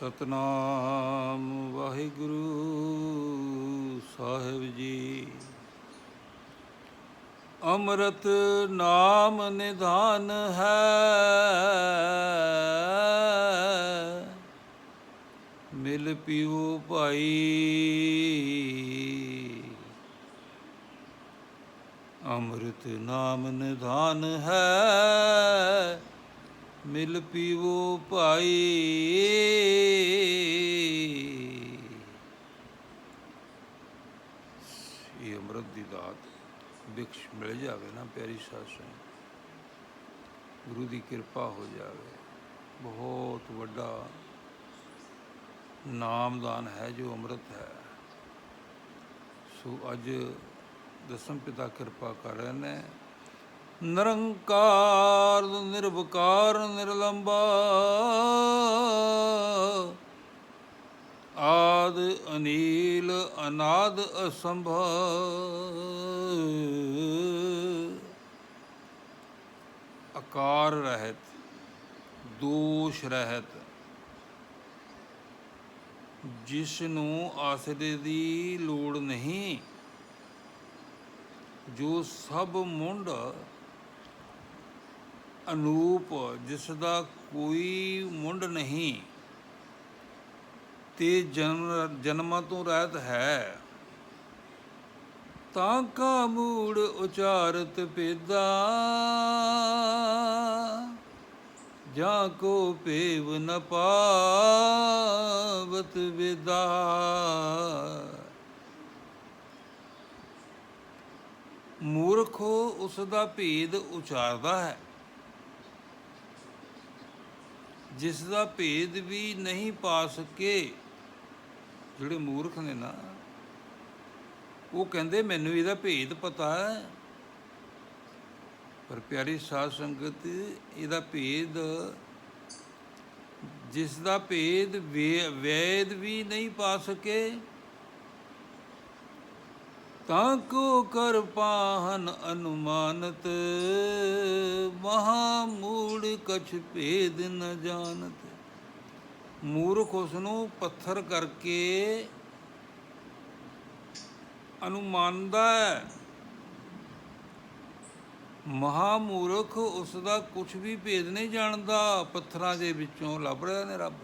ਸਤਨਾਮ ਵਾਹਿਗੁਰੂ ਸਾਹਿਬ ਜੀ। ਅੰਮ੍ਰਿਤ ਨਾਮ ਨਿਧਾਨ ਹੈ। ਮਿਲ ਪੀਓ ਭਾਈ। ਅੰਮ੍ਰਿਤ ਨਾਮ ਨਿਧਾਨ ਹੈ। ਮਿਲ ਪੀਵੋ ਭਾਈ। ਇਹ ਅੰਮ੍ਰਿਤ ਦੀ ਦਾਤ ਬਿਖਸ਼ ਮਿਲ ਜਾਵੇ ਨਾ ਪਿਆਰੀ ਸਾਸਾਂ ਗੁਰੂ ਦੀ ਕਿਰਪਾ ਹੋ ਜਾਵੇ। ਬਹੁਤ ਵੱਡਾ ਨਾਮਦਾਨ ਹੈ ਜੋ ਅੰਮ੍ਰਿਤ ਹੈ। ਸੋ ਅੱਜ ਦਸਮ ਪਿਤਾ ਕਿਰਪਾ ਕਰ ਰਹੇ ਨੇ। ਨਿਰੰਕਾਰ, ਨਿਰਵਕਾਰ, ਨਿਰਲੰਬਾ। ਆਦ ਅਨੀਲ, ਅਨਾਦ ਅਸੰਭਾ। ਆਕਾਰ ਰਹਿਤ, ਦੋਸ਼ ਰਹਿਤ। ਜਿਸ ਨੂੰ ਆਸਰੇ ਦੀ ਲੋੜ ਨਹੀਂ, ਜੋ ਸਭ ਮੁੰਡ ਅਨੂਪ, ਜਿਸ ਦਾ ਕੋਈ ਮੁੰਡ ਨਹੀਂ, ਤੇ ਜਨਮ, ਜਨਮਾਂ ਤੋਂ ਰਹਿਤ ਹੈ। ਤਾਂ ਕਾ ਮੂੜ ਉਚਾਰਤ ਪੇਦਾ, ਜਾਂ ਕੋ ਪੇਵ ਨ ਪਾਵਤ ਵਿਦਾ। ਮੂਰਖੋ ਉਸ ਦਾ ਭੇਦ ਉਚਾਰਦਾ ਹੈ। ਜਿਸ ਦਾ ਭੇਦ ਵੀ ਨਹੀਂ ਪਾ ਸਕੇ। ਜਿਹੜੇ ਮੂਰਖ ਨੇ ਨਾ, ਉਹ ਕਹਿੰਦੇ, ਮੈਨੂੰ ਇਹਦਾ ਭੇਦ ਪਤਾ ਹੈ। ਪਰ ਪਿਆਰੀ ਸਾਧ ਸੰਗਤ, ਇਹਦਾ ਭੇਦ ਜਿਸ ਦਾ ਭੇਦ ਵੇ- ਵੇਦ ਵੀ ਨਹੀਂ ਪਾ ਸਕੇ ਤਾਂ ਕੋ ਕਰ ਪਾਹਨ ਅਨੁਮਾਨਤ ਮਹਾ ਮੂੜ ਕਛ ਭੇਦ ਨ ਜਾਣਤ। ਮੂਰਖ ਉਸ ਨੂੰ ਪੱਥਰ ਕਰਕੇ ਅਨੁਮਾਨਦਾ ਹੈ। ਮਹਾ ਮੂਰਖ ਉਸ ਦਾ ਕੁਝ ਵੀ ਭੇਦ ਨਹੀਂ ਜਾਣਦਾ, ਪੱਥਰਾਂ ਦੇ ਵਿੱਚੋਂ ਲੱਭ ਰਿਹਾ ਨੇ ਰੱਬ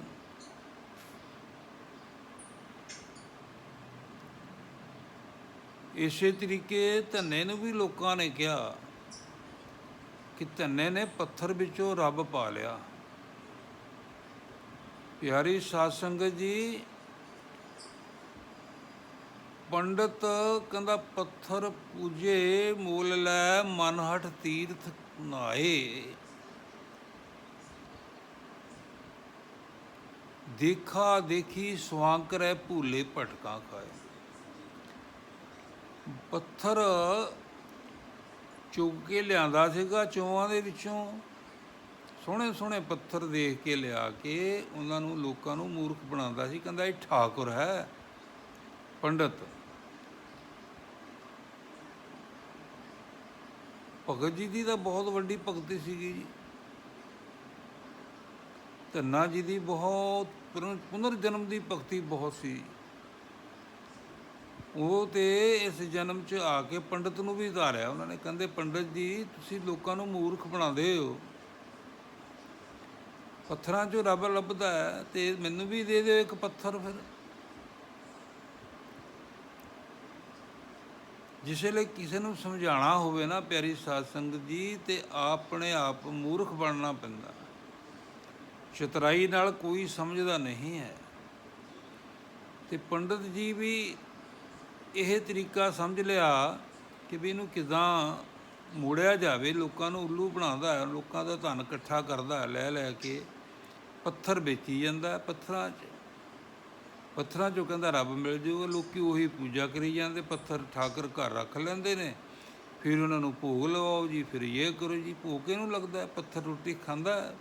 ਇਸੇ ਤਰੀਕੇ ਧੰਨੇ ਨੂੰ ਵੀ ਲੋਕਾਂ ਨੇ ਕਿਹਾ ਕਿ ਧੰਨੇ ਨੇ ਪੱਥਰ ਵਿੱਚੋਂ ਰੱਬ ਪਾ ਲਿਆ। ਪਿਆਰੀ ਸਾਧ ਸੰਗਤ ਜੀ, ਪੰਡਤ ਕਹਿੰਦਾ, ਪੱਥਰ ਪੂਜੇ, ਮੂਲ ਲੈ ਮਨ ਹਟ ਤੀਰਥ ਨਾਏ ਦੇਖਾ ਦੇਖੀ ਸਵਾਂਕ ਰਹਿ, ਭੂਲੇ ਭਟਕਾ ਖਾਏ। ਪੱਥਰ ਚੁੱਕ ਕੇ ਲਿਆਂਦਾ ਸੀਗਾ ਚੋਆਂ ਦੇ ਵਿੱਚੋਂ। ਸੋਹਣੇ ਸੋਹਣੇ ਪੱਥਰ ਦੇਖ ਕੇ ਲਿਆ ਕੇ ਉਹਨਾਂ ਨੂੰ ਲੋਕਾਂ ਨੂੰ ਮੂਰਖ ਬਣਾਉਂਦਾ ਸੀ, ਕਹਿੰਦਾ ਇਹ ਠਾਕੁਰ ਹੈ, ਪੰਡਤ। ਭਗਤ ਜੀ ਦੀ ਤਾਂ ਬਹੁਤ ਵੱਡੀ ਭਗਤੀ ਸੀਗੀ ਜੀ। ਧੰਨਾ ਜੀ ਦੀ ਬਹੁਤ ਪੁਨਰ ਜਨਮ ਦੀ ਭਗਤੀ ਬਹੁਤ ਸੀ। ਉਹ ਤੇ ਇਸ ਜਨਮ 'ਚ ਆ ਕੇ ਪੰਡਤ ਨੂੰ ਵੀ ਧਾਰਿਆ, ਉਹਨਾਂ ਨੇ ਕਹਿੰਦੇ, ਪੰਡਤ ਜੀ, ਤੁਸੀਂ ਲੋਕਾਂ ਨੂੰ ਮੂਰਖ ਬਣਾਉਂਦੇ ਹੋ। ਪੱਥਰਾਂ 'ਚੋਂ ਰੱਬ ਲੱਭਦਾ ਹੈ ਤੇ ਮੈਨੂੰ ਵੀ ਦੇ ਦਿਓ ਇੱਕ ਪੱਥਰ ਫਿਰ। ਜਿਸ ਵੇਲੇ ਕਿਸੇ ਨੂੰ ਸਮਝਾਉਣਾ ਹੋਵੇ ਨਾ, ਪਿਆਰੀ ਸਾਧ ਸੰਗਤ ਜੀ, ਤੇ ਆਪਣੇ ਆਪ ਮੂਰਖ ਬਣਨਾ ਪੈਂਦਾ। ਚਤਰਾਈ ਨਾਲ ਕੋਈ ਸਮਝਦਾ ਨਹੀਂ ਹੈ। ਤੇ ਪੰਡਤ ਜੀ ਵੀ ਇਹ ਤਰੀਕਾ ਸਮਝ ਲਿਆ ਕਿ ਵੀ ਇਹਨੂੰ ਕਿਦਾਂ ਮੋੜਿਆ ਜਾਵੇ, ਲੋਕਾਂ ਨੂੰ ਉੱਲੂ ਬਣਾਉਂਦਾ ਹੈ, ਲੋਕਾਂ ਦਾ ਧਨ ਇਕੱਠਾ ਕਰਦਾ ਹੈ, ਲੈ ਲੈ ਕੇ ਪੱਥਰ ਵੇਚੀ ਜਾਂਦਾ ਪੱਥਰਾਂ 'ਚ। ਪੱਥਰਾਂ 'ਚੋਂ ਕਹਿੰਦਾ ਰੱਬ ਮਿਲ ਜੂਗਾ, ਲੋਕੀ ਉਹੀ ਪੂਜਾ ਕਰੀ ਜਾਂਦੇ, ਪੱਥਰ ਠਾਕਰ ਘਰ ਰੱਖ ਲੈਂਦੇ ਨੇ। ਫਿਰ ਉਹਨਾਂ ਨੂੰ ਭੋਗ ਲਵਾਓ ਜੀ, ਫਿਰ ਇਹ ਕਰੋ ਜੀ, ਭੋਗ ਕਿਹਨੂੰ ਲੱਗਦਾ ਪੱਥਰ ਰੋਟੀ ਖਾਂਦਾ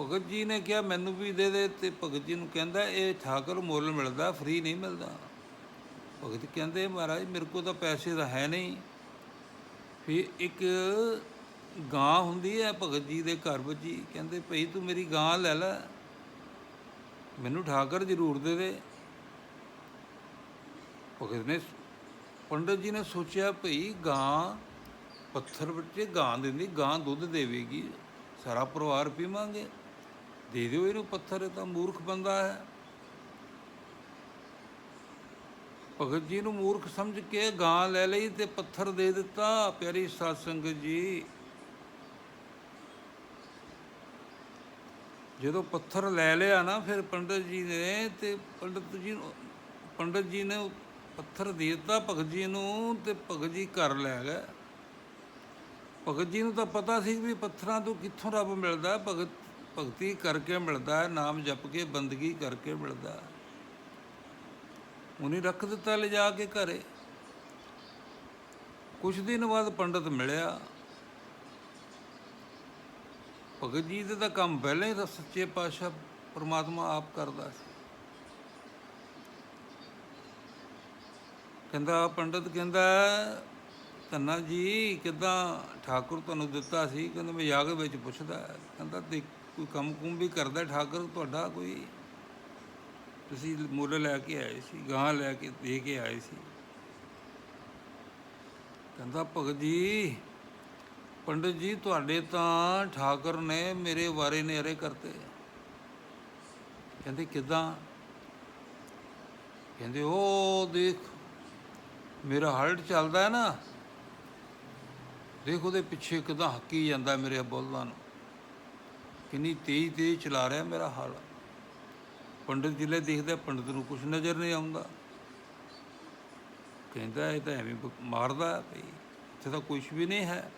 ਭਗਤ ਜੀ ਨੇ ਕਿਹਾ, ਮੈਨੂੰ ਵੀ ਦੇ ਦੇ। ਤੇ ਭਗਤ ਜੀ ਨੂੰ ਕਹਿੰਦਾ, ਇਹ ਠਾਕਰ ਮੁੱਲ ਮਿਲਦਾ, ਫ੍ਰੀ ਨਹੀਂ ਮਿਲਦਾ। ਭਗਤ ਕਹਿੰਦੇ, ਮਹਾਰਾਜ, ਮੇਰੇ ਕੋਲ ਤਾਂ ਪੈਸੇ ਤਾਂ ਹੈ ਨਹੀਂ। ਫਿਰ ਇੱਕ ਗਾਂ ਹੁੰਦੀ ਹੈ ਭਗਤ ਜੀ ਦੇ ਘਰ ਵਿੱਚ ਹੀ ਕਹਿੰਦੇ, ਭਈ ਤੂੰ ਮੇਰੀ ਗਾਂ ਲੈ ਲੈ। ਮੈਨੂੰ ਠਾਕਰ ਜ਼ਰੂਰ ਦੇ ਦੇ। ਭਗਤ ਨੇ ਪੰਡਤ ਜੀ ਨੇ ਸੋਚਿਆ, ਭਈ ਗਾਂ ਪੱਥਰ ਵਿੱਚ ਗਾਂ ਦਿੰਦੀ, ਗਾਂ ਦੁੱਧ ਦੇਵੇਗੀ, ਸਾਰਾ ਪਰਿਵਾਰ ਪੀਵਾਂਗੇ। ਦੇ ਦਿਓ ਇਹਨੂੰ ਪੱਥਰ, ਇਹ ਤਾਂ ਮੂਰਖ ਬੰਦਾ ਹੈ। ਭਗਤ ਜੀ ਨੂੰ ਮੂਰਖ ਸਮਝ ਕੇ ਗਾਂ ਲੈ ਲਈ ਤੇ ਪੱਥਰ ਦੇ ਦਿੱਤਾ, ਪਿਆਰੀ ਸਾਧ ਸੰਗਤ ਜੀ। ਜਦੋਂ ਪੱਥਰ ਲੈ ਲਿਆ ਨਾ ਫਿਰ ਪੰਡਤ ਜੀ ਨੇ ਤੇ ਪੰਡਤ ਜੀ ਨੂੰ, ਪੰਡਤ ਜੀ ਨੇ ਪੱਥਰ ਦੇ ਦਿੱਤਾ ਭਗਤ ਜੀ ਨੂੰ ਤੇ ਭਗਤ ਜੀ ਘਰ ਲੈ ਗਏ। ਭਗਤ ਜੀ ਨੂੰ ਤਾਂ ਪਤਾ ਸੀ ਵੀ ਪੱਥਰਾਂ ਤੋਂ ਕਿੱਥੋਂ ਰੱਬ ਮਿਲਦਾ, ਭਗਤ ਭਗਤੀ ਕਰਕੇ ਮਿਲਦਾ ਹੈ, ਨਾਮ ਜਪ ਕੇ ਬੰਦਗੀ ਕਰਕੇ ਮਿਲਦਾ ਉਹਨੇ ਰੱਖ ਦਿੱਤਾ ਲਿਜਾ ਕੇ ਘਰੇ। ਕੁਝ ਦਿਨ ਬਾਅਦ ਪੰਡਤ ਮਿਲਿਆ। ਭਗਤ ਜੀ ਦੇ ਤਾਂ ਕੰਮ ਪਹਿਲਾਂ ਹੀ ਸੱਚੇ ਪਾਤਸ਼ਾਹ ਪ੍ਰਮਾਤਮਾ ਆਪ ਕਰਦਾ ਸੀ। ਕਹਿੰਦਾ ਪੰਡਤ ਕਹਿੰਦਾ ਧੰਨਾ ਜੀ, ਕਿਦਾਂ ਠਾਕੁਰ ਤੁਹਾਨੂੰ ਦਿੱਤਾ ਸੀ? ਕਹਿੰਦੇ ਮੈਂ ਯਾਗ ਵਿੱਚ ਪੁੱਛਦਾ। ਕਹਿੰਦਾ ਤੇ ਕੋਈ ਕੰਮ ਕੁੰਮ ਵੀ ਕਰਦਾ ਠਾਕੁਰ? ਤੁਹਾਡਾ ਕੋਈ? ਤੁਸੀਂ ਮੁੱਲ ਲੈ ਕੇ ਆਏ ਸੀ ਗਾਂ ਲੈ ਕੇ ਦੇ ਕੇ ਆਏ ਸੀ। ਕਹਿੰਦਾ, ਭਗਤ ਜੀ, ਪੰਡਤ ਜੀ, ਤੁਹਾਡੇ ਤਾਂ ਠਾਕੁਰ ਨੇ ਮੇਰੇ ਵਾਰੇ ਨੇਰੇ ਕਰਤੇ। ਕਹਿੰਦੇ, ਕਿਦਾਂ? ਕਹਿੰਦੇ, ਉਹ ਦੇਖ, ਮੇਰਾ ਹਲਟ ਚੱਲਦਾ ਹੈ ਨਾ। ਦੇਖ, ਉਹਦੇ ਪਿੱਛੇ ਕਿਦਾਂ ਹੱਕੀ ਜਾਂਦਾ ਮੇਰੇ ਬੋਲਾਂ ਨੂੰ। ਕਿੰਨੀ ਤੇਜ਼ ਤੇਜ਼ ਚਲਾ ਰਿਹਾ ਮੇਰਾ ਹਲ। ਪੰਡਤ ਜਿਲੇ ਦੇਖਦਾ, ਪੰਡਤ ਨੂੰ ਕੁਝ ਨਜ਼ਰ ਨਹੀਂ ਆਉਂਦਾ। ਕਹਿੰਦਾ, ਇਹ ਤਾਂ ਐਵੇਂ ਮਾਰਦਾ ਭਈ ਇੱਥੇ ਤਾਂ ਕੁਝ ਵੀ ਨਹੀਂ ਹੈ।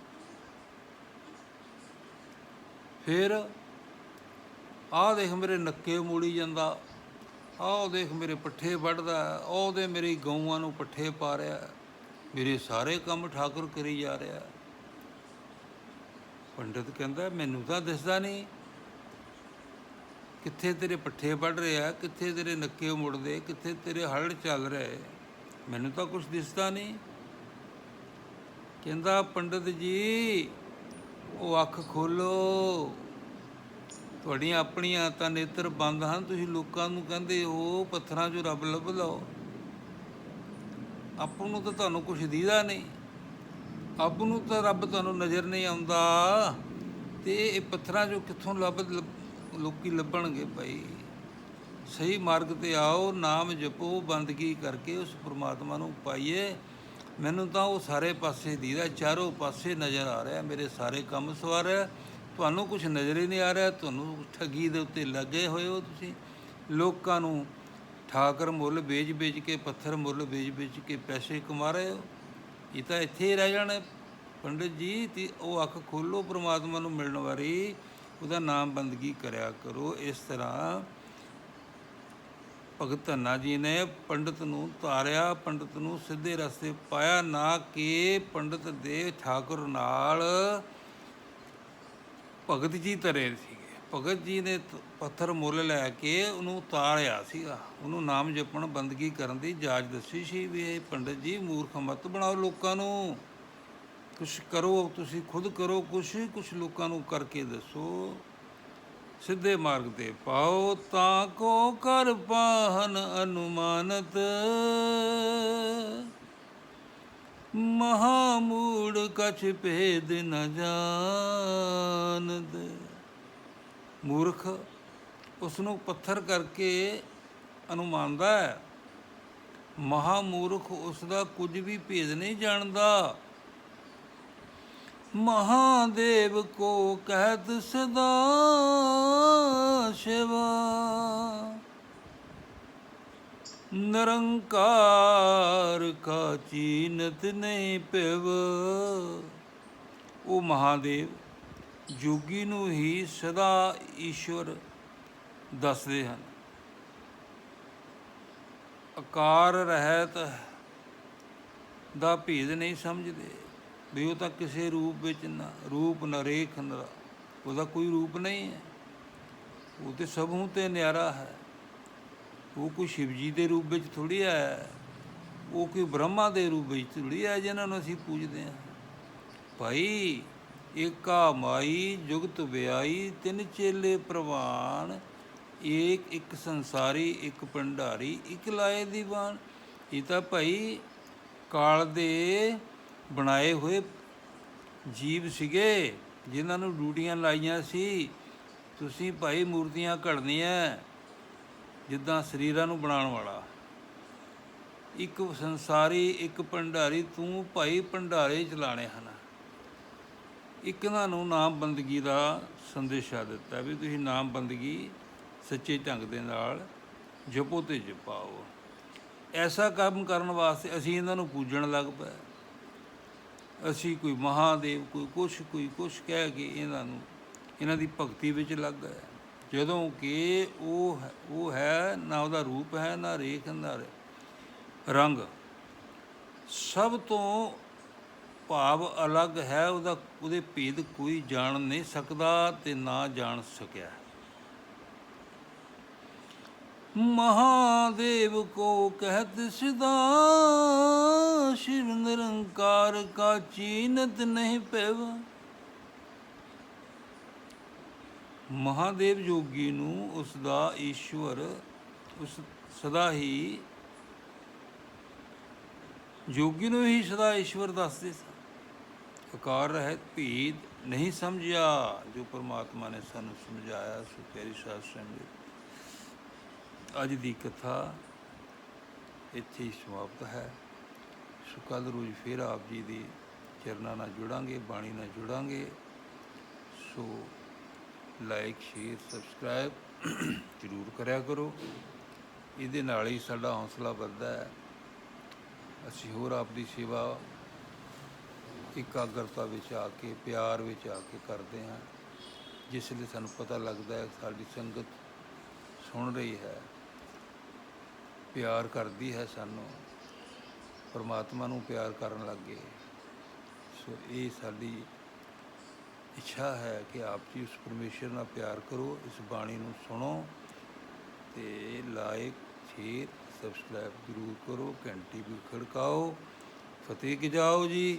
ਫਿਰ ਆਹ ਦੇਖ ਮੇਰੇ ਨੱਕੇ ਮੋੜੀ ਜਾਂਦਾ। ਆਹ ਦੇਖ ਮੇਰੇ ਪੱਠੇ ਵੱਢਦਾ ਆਹ ਦੇ ਮੇਰੀ ਗਊਆਂ ਨੂੰ ਪੱਠੇ ਪਾ ਰਿਹਾ ਮੇਰੇ ਸਾਰੇ ਕੰਮ ਠਾਕੁਰ ਕਰੀ ਜਾ ਰਿਹਾ ਪੰਡਤ ਕਹਿੰਦਾ, ਮੈਨੂੰ ਤਾਂ ਦਿਸਦਾ ਨਹੀਂ। ਕਿੱਥੇ ਤੇਰੇ ਪੱਠੇ ਵੱਢ ਰਿਹਾ ਕਿੱਥੇ ਤੇਰੇ ਨੱਕੇ ਮੁੜਦੇ? ਕਿੱਥੇ ਤੇਰੇ ਹਲ ਚੱਲ ਰਹੇ? ਮੈਨੂੰ ਤਾਂ ਕੁਝ ਦਿਸਦਾ ਨਹੀਂ। ਕਹਿੰਦਾ, ਪੰਡਤ ਜੀ, ਉਹ ਅੱਖ ਖੋਲੋ। ਤੁਹਾਡੀਆਂ ਆਪਣੀਆਂ ਤਾਂ ਨੇਤਰ ਬੰਦ ਹਨ। ਤੁਸੀਂ ਲੋਕਾਂ ਨੂੰ ਕਹਿੰਦੇ ਹੋ, ਪੱਥਰਾਂ 'ਚੋਂ ਰੱਬ ਲੱਭ ਲਓ। ਆਪਾਂ ਨੂੰ ਤਾਂ ਤੁਹਾਨੂੰ ਕੁਝ ਦੀਦਾ ਨਹੀਂ। ਆਪ ਨੂੰ ਤਾਂ ਰੱਬ ਤੁਹਾਨੂੰ ਨਜ਼ਰ ਨਹੀਂ ਆਉਂਦਾ। ਤੇ ਇਹ ਪੱਥਰਾਂ 'ਚੋਂ ਕਿੱਥੋਂ ਲੱਭ ਲੱਭ- ਲੋਕੀ ਲੱਭਣਗੇ ਭਾਈ? ਸਹੀ ਮਾਰਗ ਤੇ ਆਓ, ਨਾਮ ਜਪੋ, ਬੰਦਗੀ ਕਰਕੇ ਉਸ ਪ੍ਰਮਾਤਮਾ ਨੂੰ ਪਾਈਏ। ਮੈਨੂੰ ਤਾਂ ਉਹ ਸਾਰੇ ਪਾਸੇ ਦੀਦਾ, ਚਾਰੋਂ ਪਾਸੇ ਨਜ਼ਰ ਆ ਰਿਹਾ, ਮੇਰੇ ਸਾਰੇ ਕੰਮ ਸਵਾਰ ਤੁਹਾਨੂੰ ਕੁਝ ਨਜ਼ਰ ਹੀ ਨਹੀਂ ਆ ਰਿਹਾ, ਤੁਹਾਨੂੰ ਠੱਗੀ ਦੇ ਉੱਤੇ ਲੱਗੇ ਹੋਏ ਹੋ ਤੁਸੀਂ। ਲੋਕਾਂ ਨੂੰ ਠਾਕਰ ਮੁੱਲ ਵੇਚ-ਵੇਚ ਕੇ, ਪੱਥਰ ਮੁੱਲ ਵੇਚ-ਵੇਚ ਕੇ ਪੈਸੇ ਕਮਾ ਰਹੇ ਹੋ। ਇਹ ਤਾਂ ਇੱਥੇ ਹੀ ਰਹਿ ਜਾਣੇ ਪੰਡਿਤ ਜੀ, ਤੇ ਉਹ ਅੱਖ ਖੋਲੋ ਪ੍ਰਮਾਤਮਾ ਨੂੰ ਮਿਲਣ ਵਾਰੀ, ਉਹਦਾ ਨਾਮ ਬੰਦਗੀ ਕਰਿਆ ਕਰੋ। ਇਸ ਤਰ੍ਹਾਂ ਭਗਤ ਧੰਨਾ ਜੀ ਨੇ ਪੰਡਤ ਨੂੰ ਤਾਰਿਆ ਪੰਡਤ ਨੂੰ ਸਿੱਧੇ ਰਸਤੇ ਪਾਇਆ, ਨਾ ਕਿ ਪੰਡਤ ਦੇ ਠਾਕੁਰ ਨਾਲ ਭਗਤ ਜੀ ਤਰੇ ਸੀ। ਭਗਤ ਜੀ ਨੇ ਪੱਥਰ ਮੁੱਲ ਲੈ ਕੇ ਉਹਨੂੰ ਤਾਰਿਆ ਸੀਗਾ। ਉਹਨੂੰ ਨਾਮ ਜਪਣ, ਬੰਦਗੀ ਕਰਨ ਦੀ ਜਾਚ ਦੱਸੀ ਸੀ ਵੀ ਇਹ ਪੰਡਤ ਜੀ ਮੂਰਖ ਮਤ ਬਣਾਓ ਲੋਕਾਂ ਨੂੰ। ਕੁਛ ਕਰੋ, ਤੁਸੀਂ ਖੁਦ ਕਰੋ, ਕੁਛ ਕੁਛ ਲੋਕਾਂ ਨੂੰ ਕਰਕੇ ਦੱਸੋ। ਸਿੱਧੇ ਮਾਰਗ ਤੇ ਪਾਓ ਤਾਂ ਕੋ ਕਰ ਪਾਹਨ ਅਨੁਮਾਨਤ। ਮਹਾਮੂੜ ਕਛ ਭੇਦ ਨ ਜਾਣਦ ਮੂਰਖ ਉਸ ਨੂੰ ਪੱਥਰ ਕਰਕੇ ਅਨੁਮਾਨਦਾ ਹੈ। ਮਹਾਮੂਰਖ ਉਸ ਦਾ ਕੁਝ ਵੀ ਭੇਦ ਨਹੀਂ ਜਾਣਦਾ। ਮਹਾਦੇਵ ਕੋ ਕਹਿਤ ਸਦਾ ਸ਼ਿਵਾ। ਨਿਰੰਕਾਰ ਕਾ ਚੀਨਤ ਨਹੀਂ ਪਿਵ। ਉਹ ਮਹਾਦੇਵ ਜੋਗੀ ਨੂੰ ਹੀ ਸਦਾ ਈਸ਼ਵਰ ਦੱਸਦੇ ਹਨ। ਆਕਾਰ ਰਹਿਤ ਦਾ ਭੇਦ ਨਹੀਂ ਸਮਝਦੇ। ਵੀ ਉਹ ਤਾਂ ਕਿਸੇ ਰੂਪ ਵਿੱਚ ਨਾ, ਰੂਪ ਨਰੇਖ ਨ ਉਹਦਾ ਕੋਈ ਰੂਪ ਨਹੀਂ ਹੈ। ਉਹ ਤੇ ਸਭੂ ਤੇ ਨਿਆਰਾ ਹੈ। ਉਹ ਕੋਈ ਸ਼ਿਵਜੀ ਦੇ ਰੂਪ ਵਿੱਚ ਥੋੜੀ ਹੈ। ਉਹ ਕੋਈ ਬ੍ਰਹਮਾ ਦੇ ਰੂਪ ਵਿੱਚ ਥੋੜੀ ਹੈ ਜਿਨ੍ਹਾਂ ਨੂੰ ਅਸੀਂ ਪੂਜਦੇ ਹਾਂ। ਭਾਈ ਏਕਾ ਮਾਈ, ਜੁਗਤ ਵਿਆਈ, ਤਿੰਨ ਚੇਲੇ ਪ੍ਰਵਾਨ, ਏਕ ਇੱਕ ਸੰਸਾਰੀ, ਇੱਕ ਭੰਡਾਰੀ, ਇੱਕ ਲਾਏ ਦੀਵਾਨ। ਇਹ ਤਾਂ ਭਾਈ ਕਾਲ ਦੇ ਬਣਾਏ ਹੋਏ ਜੀਵ ਸੀਗੇ, ਜਿਨ੍ਹਾਂ ਨੂੰ ਡਿਊਟੀਆਂ ਲਾਈਆਂ ਸੀ। ਤੁਸੀਂ ਭਾਈ ਮੂਰਤੀਆਂ ਘੜਨੀਆਂ, ਜਿੱਦਾਂ ਸਰੀਰਾਂ ਨੂੰ ਬਣਾਉਣ ਵਾਲਾ। ਇੱਕ ਸੰਸਾਰੀ, ਇੱਕ ਭੰਡਾਰੀ, ਤੂੰ ਭਾਈ ਭੰਡਾਰੇ ਚਲਾਣੇ ਹਨ। ਇੱਕ ਇਹਨਾਂ ਨੂੰ ਨਾਮ ਬੰਦਗੀ ਦਾ ਸੰਦੇਸ਼ਾ ਦਿੱਤਾ ਵੀ ਤੁਸੀਂ ਨਾਮ ਬੰਦਗੀ ਸੱਚੇ ਢੰਗ ਦੇ ਨਾਲ ਜਪੋ ਤੇ ਜਪਾਓ। ਐਸਾ ਕੰਮ ਕਰਨ ਵਾਸਤੇ ਅਸੀਂ ਇਹਨਾਂ ਨੂੰ ਪੂਜਣ ਲੱਗ ਪਏ। ਅਸੀਂ ਕੋਈ ਮਹਾਦੇਵ, ਕੋਈ ਕੁਛ ਕੋਈ ਕੁਛ ਕਹਿ ਕੇ ਇਹਨਾਂ ਨੂੰ, ਇਹਨਾਂ ਦੀ ਭਗਤੀ ਵਿੱਚ ਲੱਗ ਗਏ। ਜਦੋਂ ਕਿ ਉਹ ਹੈ- ਉਹ ਹੈ, ਨਾ ਉਹਦਾ ਰੂਪ ਹੈ, ਨਾ ਰੇਖ, ਨਾ ਰੰਗ। ਸਭ ਤੋਂ ਭਾਵ ਅਲੱਗ ਹੈ, ਉਹਦਾ, ਉਹਦੇ ਭੇਦ ਕੋਈ ਜਾਣ ਨਹੀਂ ਸਕਦਾ ਤੇ ਨਾ ਜਾਣ ਸਕਿਆ। ਮਹਾਦੇਵ ਕੋ ਕਹਿਤ ਸਿਦਾ ਸ਼ਿਵ ਨਿਰੰਕਾਰ ਕਾ ਚੀਨਤ ਨਹੀਂ ਪੈਵ। ਮਹਾਦੇਵ ਜੋਗੀ ਨੂੰ ਉਸ ਦਾ ਈਸ਼ਵਰ, ਉਸ ਸਦਾ ਹੀ, ਜੋਗੀ ਨੂੰ ਹੀ ਸਦਾ ਈਸ਼ਵਰ ਦੱਸਦੇ ਸਨ। ਆਕਾਰ ਰਹਿਤ ਭੇਦ ਨਹੀਂ ਸਮਝਿਆ, ਜੋ ਪਰਮਾਤਮਾ ਨੇ ਸਾਨੂੰ ਸਮਝਾਇਆ, ਸੋ ਪਿਆਰੀ ਸਾਧ ਸੰਗਤ। ਅੱਜ ਦੀ ਕਥਾ ਇੱਥੇ ਹੀ ਸਮਾਪਤ ਹੈ। ਸੋ ਕੱਲ੍ਹ ਰੋਜ਼ ਫਿਰ ਆਪ ਜੀ ਦੀ ਚਰਨਾਂ ਨਾਲ ਜੁੜਾਂਗੇ, ਬਾਣੀ ਨਾਲ ਜੁੜਾਂਗੇ। ਸੋ ਲਾਈਕ ਸ਼ੇਅਰ ਸਬਸਕ੍ਰਾਈਬ ਜ਼ਰੂਰ ਕਰਿਆ ਕਰੋ। ਇਹਦੇ ਨਾਲ ਹੀ ਸਾਡਾ ਹੌਸਲਾ ਵੱਧਦਾ ਹੈ। ਅਸੀਂ ਹੋਰ ਆਪ ਦੀ ਸੇਵਾ ਇਕਾਗਰਤਾ ਵਿੱਚ ਆ ਕੇ, ਪਿਆਰ ਵਿੱਚ ਆ ਕੇ ਕਰਦੇ ਹਾਂ, ਜਿਸ ਲਈ ਸਾਨੂੰ ਪਤਾ ਲੱਗਦਾ ਹੈ ਸਾਡੀ ਸੰਗਤ ਸੁਣ ਰਹੀ ਹੈ, ਪਿਆਰ ਕਰਦੀ ਹੈ ਸਾਨੂੰ, ਪਰਮਾਤਮਾ ਨੂੰ ਪਿਆਰ ਕਰਨ ਲੱਗੇ। ਸੋ ਇਹ ਸਾਡੀ ਇੱਛਾ ਹੈ ਕਿ ਆਪ ਜੀ ਉਸ ਪਰਮੇਸ਼ਰ ਨਾਲ ਪਿਆਰ ਕਰੋ, ਇਸ ਬਾਣੀ ਨੂੰ ਸੁਣੋ ਤੇ ਲਾਈਕ ਸ਼ੇਅਰ, ਸਬਸਕ੍ਰਾਈਬ ਜ਼ਰੂਰ ਕਰੋ, ਘੰਟੀ ਵੀ ਖੜਕਾਓ। ਫਤਿਹ ਕਿ ਜਾਓ ਜੀ।